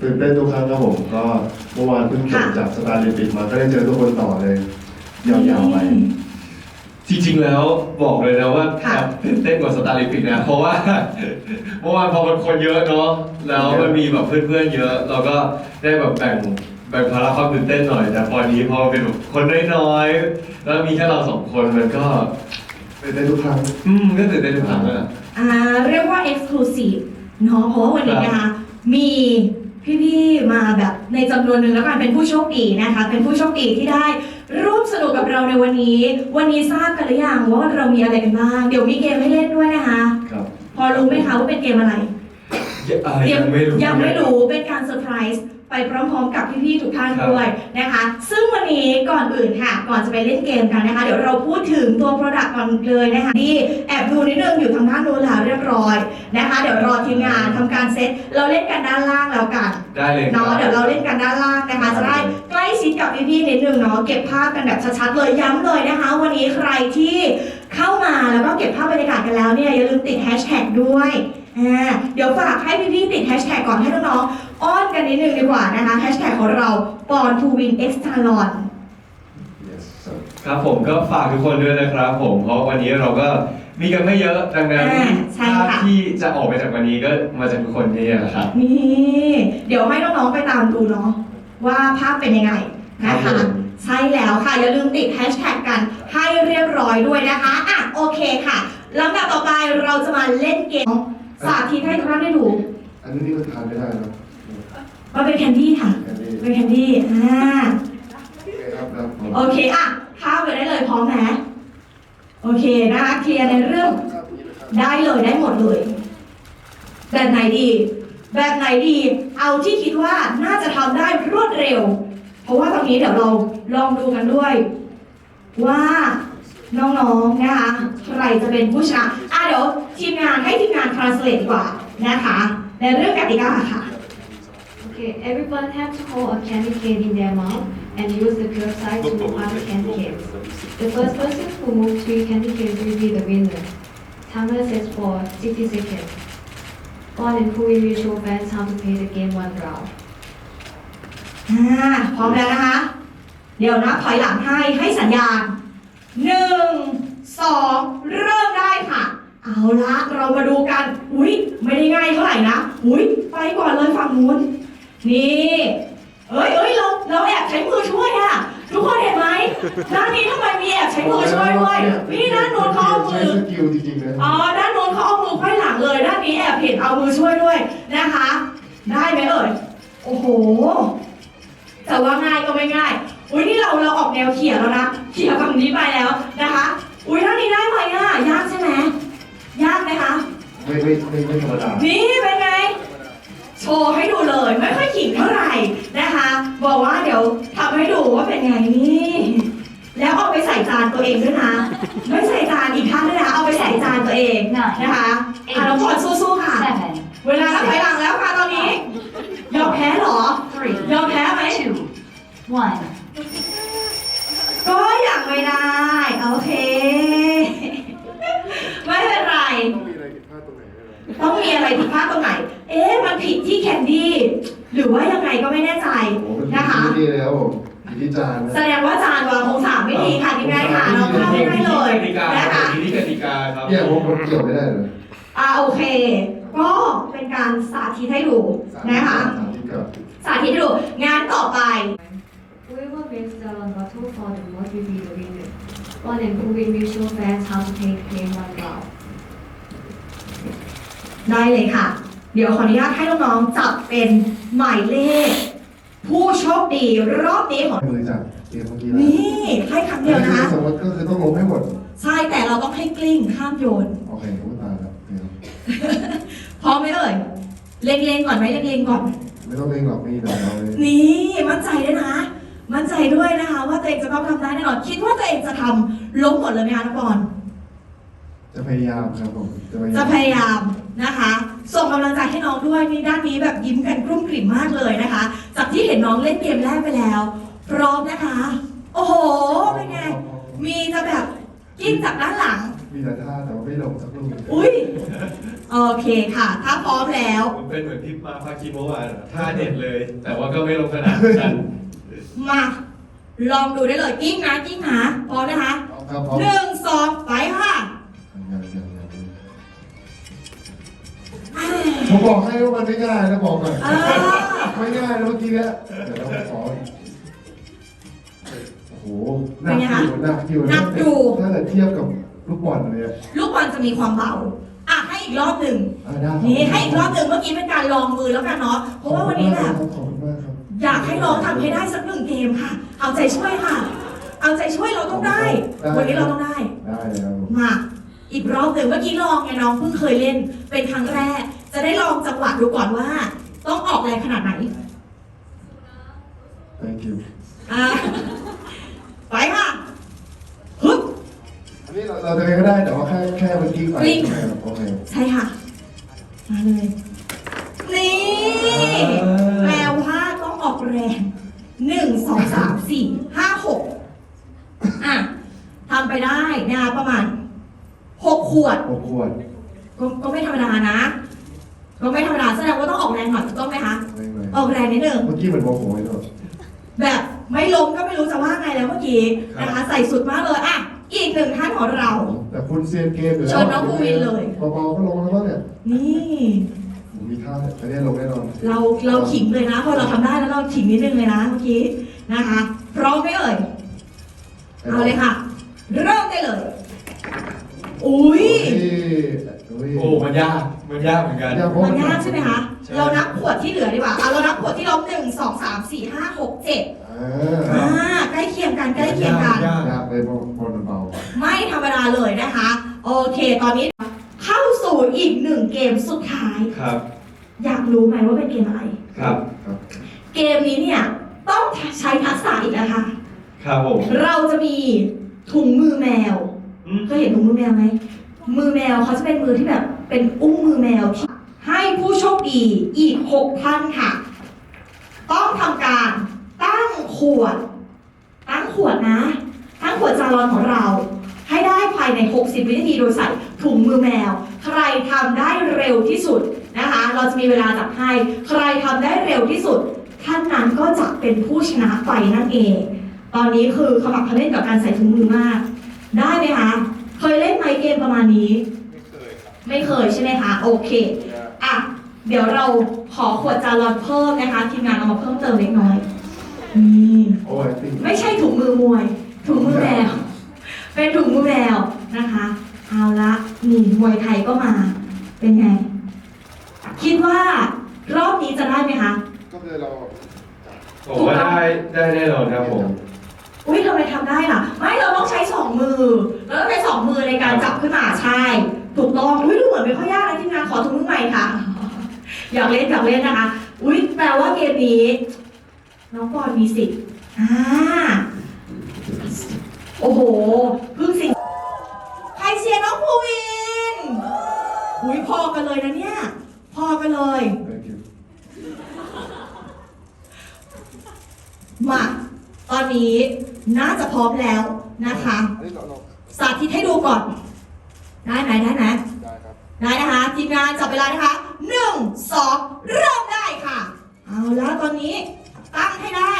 ตื่นเต้นทุกครั้งครับผมก็เมื่อวานเพิ่งจบค่ะจากสตาร์ลิมปิกมาก็ได้เจอทุกคนต่อเลยยาวๆไป จริงๆแล้วบอกเลยนะว่าค่ะ แอบตื่นเต้นกว่าสตาร์ลิมปิกนะเพราะว่า เมื่อวานพอมันคนเยอะเนาะแล้วมันมีแบบเพื่อนๆเยอะ เราก็ได้แบบแบ่งแบ่งภาระความตื่นเต้นหน่อยแต่พอนี้พอเป็นแบบคนน้อยๆแล้วมีแค่เราสองคนมันก็ ตื่นเต้นทุกครั้ง อืมก็ตื่นเต้นทุกครั้งอะ อ่าเรียกว่า exclusive เนาะเพราะว่าวันนี้นะคะมี พี่ๆมาแบบในจำนวนหนึ่งแล้วกันเป็นผู้โชคดีนะคะ เป็นผู้โชคดีที่ได้ร่วมสนุกกับเราในวันนี้ วันนี้ทราบกันหรือยังว่าเรามีอะไรกันบ้าง เดี๋ยวมีเกมให้เล่นด้วยนะคะ ครับพอรู้ไหมคะว่าเป็นเกมอะไรอ่ายังไม่รู้ ยังไม่รู้เป็นการเซอร์ไพรส์ ไปพร้อมๆกับพี่ๆทุกท่านครับด้วยนะคะ ซึ่งวันนี้ก่อนอื่นค่ะ ก่อนจะไปเล่นเกมกันนะคะ เดี๋ยวเราพูดถึงตัว Product ก่อนเลยนะคะที่แอบดูนิดนึงอยู่ทางด้านโน้นแล้วเรียบร้อยนะคะ เดี๋ยวรอทีมงานทำการเซตเราเล่นกันด้านล่างแล้วกันได้เลยครัเนาะบเดี๋ยวเราเล่นกันด้านล่างนะคะจะได้ใกล้ชิดกับพี่ๆนิดนึงเนาะเก็บภาพกันแบบชัดๆเลยย้ำเลยนะคะ วันนี้ใครที่เข้ามาแล้วก็เก็บภาพบรรยากาศกันแล้วเนี่ยอย่าลืมติดแฮชแท็กด้วยอ่าเดี๋ยวฝากให้พี่ๆติดแฮชแท็กก่อนให้น้องๆ อ้อนกันนิดนึงดีกว่านะคะแฮชแท็กของเราปอนทูวินเอ็กซ์ตาลอน yes sir ครับผมก็ฝากทุกคนด้วยนะครับผม เพราะวันนี้เราก็มีกันไม่เยอะดังนั้นอ่าใช่ภาพค่ะที่จะออกไปจากวันนี้ก็มาจากทุกคนนี่แหละครับ นี่เดี๋ยวให้น้องๆไปตามดูเนาะว่าภาพเป็นยังไงนะครัคะ บผม ใช่แล้วค่ะ อย่าลืมติดแฮชแท็กกันให้เรียบร้อยด้วยนะคะอะโอเคค่ะลำดับต่อไปเราจะมาเล่นเกมสาธิตให้ทุกท่านได้ดู อันนี้นี่มันทานไม่ได้นะ มันเป็นแคนดี้ค่ะแค่นี้เป็นแคนดี้อ่าโอเคครับครับผมโอเคอะข้ามไปได้เลยพร้อมนะโอเคนะคะเคลียร์ในเรื่อง ได้เลยได้หมดเลย แบบไหนดี แบบไหนดี เอาที่คิดว่าน่าจะทำได้รวดเร็ว เพราะว่าตรงนี้เดี๋ยวเราลองดูกันด้วย ว่าน้องๆนะคะใครจะเป็นผู้ชนะอะเดี๋ยวทีมงานให้ทีมงาน translate ดีกว่านะคะ ในเรื่องกติกาค่ะ Okay, everyone have to hold a candy cane in their mouth and use the curved side to move other candy canes. The first person who moves three candy canes will be the winner. Timer sets for 60 seconds. Paul and Pui will show fans how to play the game one round. อ่าพร้อมแล้วนะคะ เดี๋ยวนับถอยหลังให้ให้สัญญาณหนึ่งสองเริ่มได้ค่ะ เอาละเรามาดูกัน อุ้ยไม่ได้ง่ายเท่าไหร่นะ อุ้ยไปก่อนเลยฝั่งนู้น นี่เอ้ยเอ้ยเราเราแอบใช้มือช่วยอะทุกคนเห็นไหมด้านนี้ทำไมมีแอบใช้มือช่วยด้วยนี่ด้านโน้นเขาเอาใช้มือสกิลจริงๆนะอ๋อ ด้านโน้นเขาเอามือไขว้หลังเลย ด้านนี้แอบเห็นเอามือช่วยด้วยนะคะ ได้ไหมเอ่ย โอ้โห แต่ว่าง่ายก็ไม่ง่าย อุ้ยนี่เราเราออกแนวเขี่ยแล้วนะ เขี่ยฝั่งนี้ไปแล้วนะคะ อุ้ยท่านนี้ได้ไหมอะ ยากใช่ไหม ยากไหมคะ ไม่ไม่ไม่ไม่ธรรมดานี่เป็นไง โชว์ให้ดูเลยไม่ค่อยขิงเท่าไหร่นะคะ บอกว่าเดี๋ยวทำให้ดูว่าเป็นไงนี่แล้วเอาไปใส่จานตัวเองด้วยนะ ไม่ใส่จานอีกท่านด้วยนะเอาไปใส่จานตัวเองนะคะอะน้องพรสู้ๆค่ะ seven, เวลานับถอยหลังแล้วค่ะตอนนี้ยอมแพ้เหรอ three, ยอมแพ้ไหม two, one. ก็ยังไม่ได้ โอเค ไม่เป็นไร ต้องมีอะไรผิดพลาดตรงไหนไหมต้องมีอะไรผิดพลาดตรงไหน เอ๊ะมันผิดที่แคนดี้หรือว่ายังไงก็ไม่แน่ใจโอ้โหมันนะคะผิดที่นี่แล้วผมผิดที่จานนะ แสดงว่าจานวางองศาไม่ดีค่ะยังไงค่ะน้องเข้าไม่ได้เลยกติกานะคะทีนี้กติกาครับเนี่ยผมผมเกี่ยวไม่ได้เลยอ่าโอเค ก็เป็นการสาธิตให้ดูนะคะ สามที่กับ สาธิตให้ดูงานต่อไป Whoever wins the long bottle for the most will be the winner. Paul and Pui will show fans how to play the game one round. ได้เลยค่ะ เดี๋ยวขออนุญาตให้น้องๆจับเป็นหมายเลข ผู้โชคดีรอบนี้ของมือจับเกมเมื่อกี้นี่ให้ครั้งเดียวนะคะสมมติก็คือต้องลงให้หมด ใช่แต่เราต้องให้กลิ้งห้ามโยน โอเคผมตายแล้วเดี๋ยวพร้อมไหมเอ่ยเล็งๆก่อนไหมเล็งๆก่อน ไม่ต้องเล่นหรอกนี่เดี๋ยวเราเลยนี่มั่นใจด้วยนะ มั่นใจด้วยนะคะ ว่าตัวเองจะต้องทำได้แน่นอนคิดว่าตัวเองจะทำล้มหมดเลยไหมคะนักบอลจะพยายามครับผมจะพยายาจะมพยายาม นะคะ ส่งกำลังใจให้น้องด้วยนี่ด้านนี้แบบยิ้มกันกรุ่มกริ่มมากเลยนะคะ จากที่เห็นน้องเล่นเกมแรกไปแล้ว พร้อมนะคะ โอ้โห เป็นไง มีจะแบบกิ้งจากด้านหลัง มีแต่ท่าแต่ว่าไม่ลงสักลูกอุ้ยโอเคค่ะ ถ้าพร้อมแล้วมันเป็นเหมือนพี่มาพาคิโมะอะท่าเด็ดเลย แต่ว่าก็ไม่ลงขนาดนั้นมา ลองดูได้เลยกิ้งนะกิ้งนะพร้อมนะคะครับพร้อมหนึ่งสองไปค่ะ ผมบอกให้ว่ามันไม่ง่ายนะบอกก่อนอ่า ไม่ง่ายนะเมื่อกี้เนี่ยเดี๋ยวเราขอโอ้โหหนักอยู่หนักอยู่หนักอยู่ ถ้าเกิดเทียบกับลูกบอลเลยอะลูกบอลจะมีความเบาอะให้อีกรอบหนึ่งอะได้นี่ให้อีกรอบหนึ่งเมื่อกี้เป็นการลองมือแล้วกันเนาะเพราะว่าวันนี้แบบ ขอบคุณมากครับอยากให้น้องทำให้ได้สักหนึ่งเกมค่ะ เอาใจช่วยค่ะ เอาใจช่วยเราต้องได้ วันนี้เราต้องได้ ได้เลยครับผมมา อีกรอบหนึ่งเมื่อกี้ลองไงน้องเพิ่งเคยเล่น เป็นครั้งแรก จะได้ลองจังหวะดูก่อนว่า ต้องออกแรงขนาดไหน thank you อะไปค่ะฮึบ อันนี้เราเราจะไปก็ได้แต่ว่าแค่แค่เมื่อกี้ไปกลิ้งใช่ไหมครับโอเค ใช่ค่ะ มาเลย นี่ แปลว่าต้องออกแรงหนึ่งสองสามสี่ห้าหกอะทำไปได้นะคะประมาณหกขวด หกขวดก็ก็ไม่ธรรมดานะ ก็ไม่ธรรมดาแสดงว่าต้องออกแรงหน่อยถูกต้องไหมคะ ไม่ไม่ออกแรงนิดนึง เมื่อกี้เหมือนโมโหเลยเนอะแบบไม่ล้มก็ไม่รู้จะว่าไงแล้วเมื่อกี้นะคะใส่สุดมากเลยอะอีกหนึ่งท่านของเรา แต่คุณเซียนเกมอยู่แล้วเชิญน้องภูวินเลยเบาๆก็ลงแล้วมั้งเนี่ยนี่ ผมมีท่าอันนี้ลงแน่นอนเราเราขิงเลยนะ พอเราทำได้แล้วเราขิงนิดนึงเลยนะเมื่อกี้นะคะพร้อมไหมเอ่ยเอาเลยค่ะ เริ่มได้เลย อุ้ยโอ้ยโอ้มันยาก มันยากเหมือนกันยากเพราะมันยากใช่ไหมคะ ใช่ เรานับขวดที่เหลือดีกว่าเอาเรานับขวดที่ล้มหนึ่งสองสามสี่ห้าหกเจ็ดอ่อ่าาใกล้เคียงกันใกล้เคียงกัน ยากยากเลยเพราะบอลมันเบา ไม่ธรรมดาเลยนะคะ โอเคตอนนี้เข้าสู่อีกหนึ่งเกมสุดท้าย ครับอยากรู้ไหมว่าเป็นเกมอะไร ครับครับเกมนี้เนี่ยต้องใช้ทักษะอีกนะคะ ครับผมเราจะมีถุงมือแมวอืมเคยเห็นถุงมือแมวไหม มือแมวเขาจะเป็นมือที่แบบเป็นอุ้งมือแมวที่ให้ผู้โชคดีอีกหกท่านค่ะ ต้องทำการตั้งขวด ตั้งขวดนะ ตั้งขวดจารอนของเรา ให้ได้ภายใน 60 วินาทีโดยใส่ถุงมือแมว ใครทำได้เร็วที่สุดนะคะ เราจะมีเวลาจับให้ ใครทำได้เร็วที่สุด ท่านนั้นก็จะเป็นผู้ชนะไปนั่นเอง ตอนนี้คือขมักเขม้นกับการใส่ถุงมือมาก ได้ไหมคะ เคยเล่นไหมเกมประมาณนี้ไม่เคยใช่ไหมคะ โอเค อะ เดี๋ยวเราขอขวดจารอนเพิ่มนะคะ ทีมงานเอามาเพิ่มเติมเล็กน้อยนี่โอ้ยติ๊งไม่ใช่ถุงมือมวย ถุงมือแมว เป็นถุงมือแมวนะคะ เอาละนี่มวยไทยก็มา เป็นไง คิดว่ารอบนี้จะได้ไหมคะ ก็คือเราผมว่าได้ได้แน่นอนครับผม อุ้ยทำไมทำได้ล่ะ ไม่เราต้องใช้สองมือเราต้องใช้สองมือในการจับขึ้นมาใช่ ถูกต้องอุ้ยดูเหมือนไม่ค่อยยากนะทีมงานขอถุงมือใหม่ค่ะ อยากเล่นอยากเล่นนะคะ อุ้ยแปลว่าเกมนี้น้องปอนมีสิทธิ์อ่าโอ้โหเพึ่งสิงใครเชียร์น้องภูวินอุ้ยพอกันเลยนะเนี่ย พอกันเลย thank you มา ตอนนี้ น่าจะพร้อมแล้วนะคะ อันนี้เราเราสาธิตให้ดูก่อน ได้ไหมได้ไหมได้ครับ ได้นะคะทีมงานจับเวลานะคะหนึ่งสองเริ่มได้ค่ะ เอาแล้วตอนนี้ตั้งให้ได้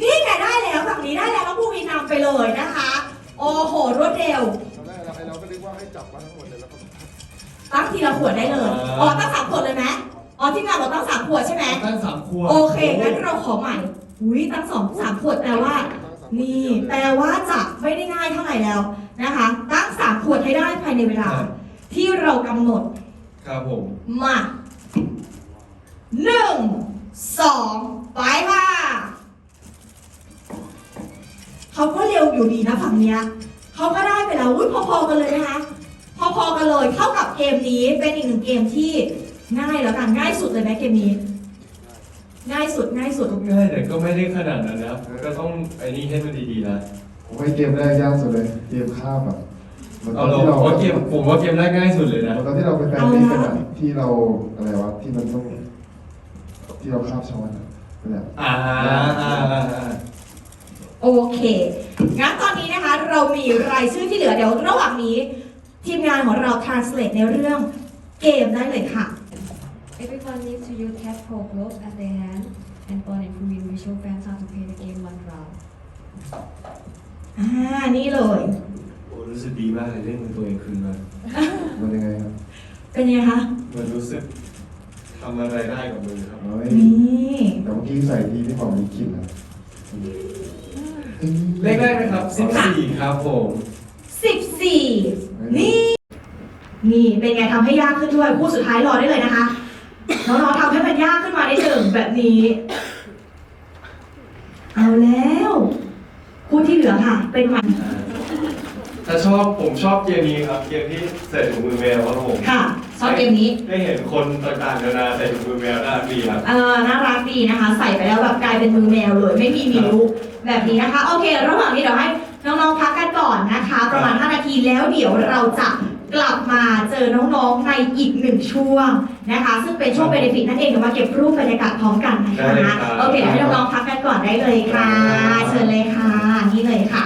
นี่ไงได้แล้วฝั่งนี้ได้แล้วน้องภูมินำไปเลยนะคะ โอ้โหรวดเร็ว ตอนแรกเราไอ้เราก็นึกว่าให้จับมาทั้งหมดเลยแล้วก็ตั้งทีละขวดได้เลยอ๋อตั้งสามขวดเลยไหมอ๋อทีมงานบอกตั้งสามขวดใช่ไหม ตั้งสามขวดโอเค งั้นเราขอใหม่ อุ้ยตั้งสองสามขวดแปลว่า นี่แปลว่าจะไม่ได้ง่ายเท่าไหร่แล้วนะคะ ตั้งสามขวดให้ได้ภายในเวลา ที่เรากำหนด ครับผม มาหนึ่งสองไปค่ะเขาก็เร็วอยู่ดีนะฝั่งเนี้ยเขาก็ได้ไปแล้วอุ้ยพอๆกันเลยนะคะ พอๆกันเลยเท่ากับเกมนี้เป็นอีกหนึ่งเกมที่ง่ายแล้วกันง่ายสุดเลยไหมเกมนี้ ง่ายสุดง่ายสุดก็ง่ายแต่ก็ไม่ได้ขนาดนั้นนะก็ต้องไอ้นี่ให้มันดีๆนะผมให้เกมแรกยากสุดเลย เกมข้ามอะหมืนตเอานเราที่ผมว่าเกมผมว่าเกมแรกง่ายสุดเลยนะเหมือนตอนที่เราไปแฟนมิตกันอะที่เราอะไรวะที่มันต้องที่เราข้ามช้อนอะนั่นแหละ อ่าอ่าอ่าอ่า โอเค งั้นตอนนี้นะคะ เรามีรายชื่อที่เหลือเดี๋ยวระหว่างนี้ ทีมงานของเรา translate ในเรื่องเกมได้เลยค่ะ Everyone needs to use tactile gloves at their hand, and Paul and Provin will show fans how to play the game one round. อ่า นี่เลย โอ้รู้สึกดีมากเลยเล่นมือตัวเองคืนมามันยังไงครับเป็นยังไงคะมันรู้สึกทำอะไรได้กับมือครับเฮ้ยนี่แต่เมื่อกี้ใส่ที่พี่หมอมีกลิ่นนะเลขแรกนะครับ14ครับผม14นี่ นี่เป็นไงทำให้ยากขึ้นด้วย คู่สุดท้ายรอได้เลยนะคะ น้องๆทำให้มันยากขึ้นมาได้หนึ่งแบบนี้ เอาแล้วคู่ที่เหลือค่ะ เป็นมันถ้าชอบผมชอบเกมนี้ครับ เกมที่ใส่ถุงมือแมวครับผมค่ะชอบเกมนี้ได้เห็นคนต่างๆนานาใส่ถุงมือแมวน่ารักดีครับ เออน่ารักดีนะคะ ใส่ไปแล้วแบบกลายเป็นมือแมวเลยไม่มีนิ้วแบบนี้นะคะ โอเค ระหว่างนี้เดี๋ยวให้น้องๆพักกันก่อนนะคะ ประมาณ 5 นาทีแล้วเดี๋ยวเราจะ กลับมาเจอน้องๆในอีกหนึ่งช่วงนะคะ ซึ่งเป็นช่วงเบนฟิตนั่นเองเดี๋ยวมาเก็บรูปบรรยากาศพร้อมกันนะได้เลยครัคะบ โอเคเดี๋ยวให้น้องๆพักกันก่อนได้เลยค่ะ เชิญเลยค่ะนี่เลยค่ะ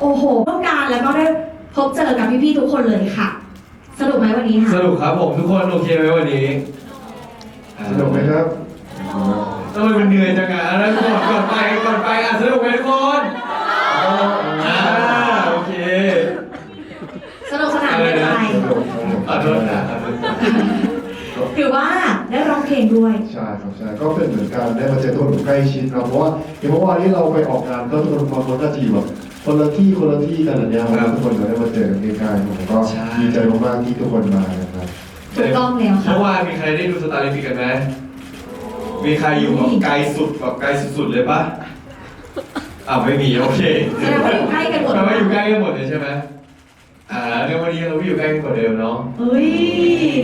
โอ้โหต้องการแล้วก็ได้พบเจอกับพี่ๆทุกคนเลยค่ะ สนุกไหมวันนี้ค่ะ สรุปครับผมทุกคนโอเคไหมวันนี้สนุกไหมครับ ทำไมมันเหนื่อยจังอะแล้วก่อนก่อนไปก่อนไปอะสนุกไหมทุกคนอ่าโอเค สนุกสนานเลยไหม สนุกสนุก ขอ โทษนะขอโทษนะถือว่าได้ร้องเพลงด้วย ใช่ครับใช่ก็เป็นเหมือนการได้มาเจอทุกคนใกล้ชิดนะเพราะว่าเห็นเมื่อวานนี้เราไปออกงานก็ทุกคนบางคนก็จะอยู่แบบคนละที่คนละที่กันอะไรเงี้ยวันนี้ทุกคนก็ได้มาเจอกันใกล้ๆผมก็ดีใจมากๆที่ทุกคนมานะครับถูกต้องแล้วค่ะเมื่อวานมีใครได้ดูสตาร์ลิมปิกกันไหมมีใครอยู่แบบไกลสุดแบบไกลสุดๆเลยปะอ่าวไม่มีโอเคแสดงว่าอยู่ใกล้กันหมดแปลว่าอยู่ใกล้กันหมดเลยใช่ไหม อ่าเรื่องวันนี้เราอยู่ใกล้กว่าเดิมเนาะเอ้ย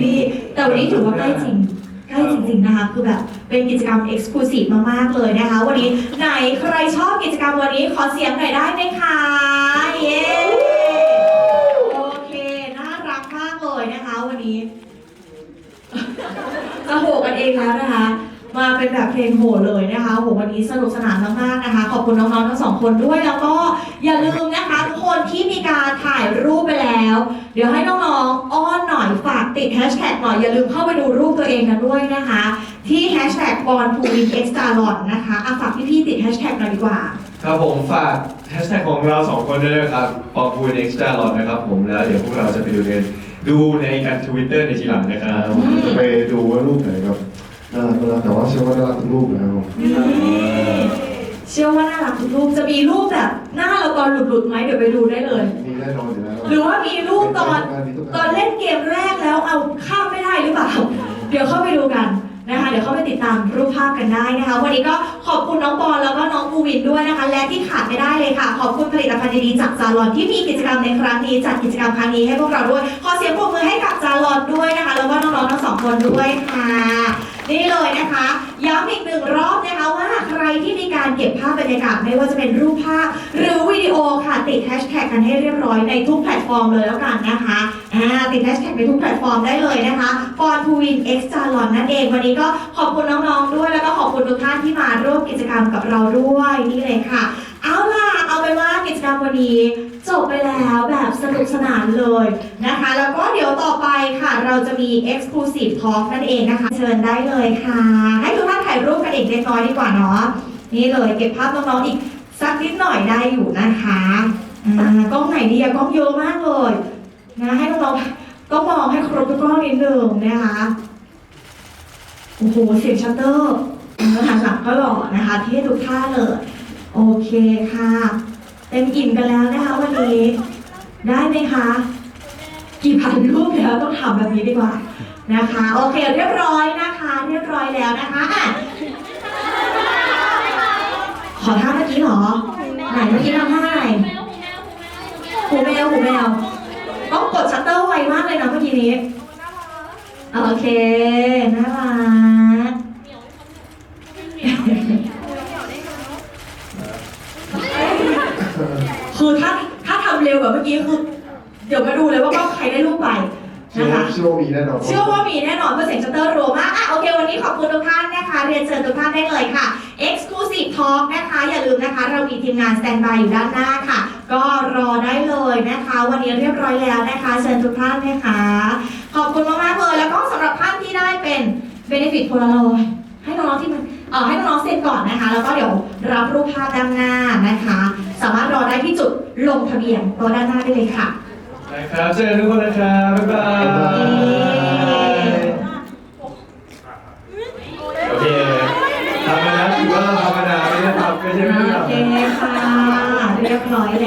นี่แต่วันนี้ถือว่าใกล้จริง ใกล้จริง ๆ นะคะ คือแบบเป็นกิจกรรมเอ็กซ์คลูซีฟมาก ๆ เลยนะคะ วันนี้ไหนใครชอบกิจกรรมวันนี้ขอเสียงหน่อยได้ไหมคะ เย้โอเค น่ารักมากเลยนะคะ วันนี้ จะโหกันเองแล้วนะคะ มาเป็นแบบเพลงโหเลยนะคะโหวันนี้สนุกสนานมากๆนะคะ ขอบคุณน้องๆทั้งสองคนด้วยแล้วก็อย่าลืม คะทุกคนที่มีการถ่ายรูปไปแล้ว เดี๋ยวให้น้องๆ อ้อนหน่อยฝากติดแฮชแท็กหน่อย อย่าลืมเข้าไปดูรูปตัวเองกันด้วยนะคะ ที่แฮชแท็กบอลพูวินเอ็กซ์ตาลอนนะคะอะฝากพี่ๆติดแฮชแท็กหน่อยดีกว่า ครับผมฝากแฮชแท็กของเราสองคนด้วยนะครับปองพูนเอ็กซ์ตร้าลอนนะครับผมแล้วเดี๋ยวพวกเราจะไปดูกันดูในการทวิตเตอร์ในทีหลังนะครับผมจะไปดูว่ารูปไหนแบบน่ารักน่ารักแต่ว่าเชื่อว่าน่ารักทุกรูปนะครับผมนี่ เชื่อว่าน่ารักทุกรูปจะมีรูปแบบหน้าเราตอนหลุดๆไหมเดี๋ยวไปดูได้เลย มีแน่นอนอยู่แล้วหรือว่ามีรูปตอนตอนเล่นเกมแรกแล้วเอาข้ามไม่ได้หรือเปล่า เดี๋ยวเข้าไปดูกันนะคะ เดี๋ยวเข้าไปติดตามรูปภาพกันได้นะคะ วันนี้ก็ขอบคุณน้องบอลแล้วก็น้องปูวินด้วยนะคะ และที่ขาดไม่ได้เลยค่ะ ขอบคุณผลิตภัณฑ์ดีๆจากซาลอนที่มีกิจกรรมในครั้งนี้จัดกิจกรรมครั้งนี้ให้พวกเราด้วย ขอเสียงปรบมือให้กับซาลอนด้วยนะคะ แล้วก็น้องๆทั้งสองคนด้วยค่ะ นี่เลยนะคะย้ำอีกหนึ่งรอบนะคะว่าใครที่มีการเก็บภาพบรรยากาศไม่ว่าจะเป็นรูปภาพ หรือวิดีโอค่ะติดแฮชแท็กกันให้เรียบร้อยในทุกแพลตฟอร์มเลยแล้วกันนะคะอ่าติดแฮชแท็กในทุกแพลตฟอร์มได้เลยนะคะปอนทูวินเอ็กซ์จาลอนนั่นเองวันนี้ก็ขอบคุณน้องๆด้วย แล้วก็ขอบคุณทุกท่านที่มาร่วมกิจกรรมกับเราด้วยนี่เลยค่ะ เอาล่ะ เอาเป็นว่ากิจกรรมวันนี้จบไปแล้วแบบสนุกสนานเลยนะคะ แล้วก็เดี๋ยวต่อไปค่ะ เราจะมี Exclusive Talk นั่นเองนะคะ เชิญได้เลยค่ะ ให้ทุกท่านถ่ายรูปกันอีกเล็กน้อยดีกว่าเนาะนี่เลยเก็บภาพน้องๆอีกสักนิดหน่อยได้อยู่นะคะอ่ากล้องไหนดีอะกล้องเยอะมากเลยนะให้น้องๆก็มองให้ครบทุกกล้องนิดนึงนะคะโอ้โหเสียงชัตเตอร์เออหันหลังก็หล่อนะคะเท่ทุกท่าเลย โอเคค่ะ เต็มอิ่มกันแล้วนะคะวันนี้ ได้ไหมคะ กี่พันรูปแล้วต้องถามแบบนี้ดีกว่านะคะ โอเคเรียบร้อยนะคะ เรียบร้อยแล้วนะคะอะขอท่าเมื่อกี้เหรอ ไหนเมื่อกี้ทำท่าอะไรหูแมวหูแมวต้องกดชัตเตอร์ไวมากเลยนะเมื่อกี้นี้ โอเค น่ารัก คือถ้าถ้าทำ เร็วแบบเมื่อกี้คือเดี๋ยวมาดูเลยว่าใครได้รูปไปเชื่อนะคะ เชื่อว่ามีแน่นอนเชื่อว่ามีแน่นอนเพราะเสียงชัตเตอร์รัวมากอะโอเค วันนี้ขอบคุณทุกท่านนะคะ เรียนเชิญทุกท่านได้เลยค่ะ Exclusive Talk นะคะ อย่าลืมนะคะ เรามีทีมงานสแตนบายอยู่ด้านหน้าค่ะ ก็รอได้เลยนะคะ วันนี้เรียบร้อยแล้วนะคะ เชิญทุกท่านนะคะ ขอบคุณมากๆเลย แล้วก็สำหรับท่านที่ได้เป็นเบนฟิตโพลารอยให้น้องๆที่มัน เอ่อให้น้องๆเซ็นก่อนนะคะ แล้วก็เดี๋ยวรับรูปภาพด้านหน้านะคะ สามารถรอได้ที่จุดลงทะเบียนตัวด้านหน้าได้เลยค่ะ นะครับเจอกันทุกคนนะครับบ๊ายบายโอเคทำมาแล้วถือว่าเราทำมานานไม่ได้ทำไม่ใช่ไม่ได้โอทำ เคค่ะ เรียบร้อยแล้ว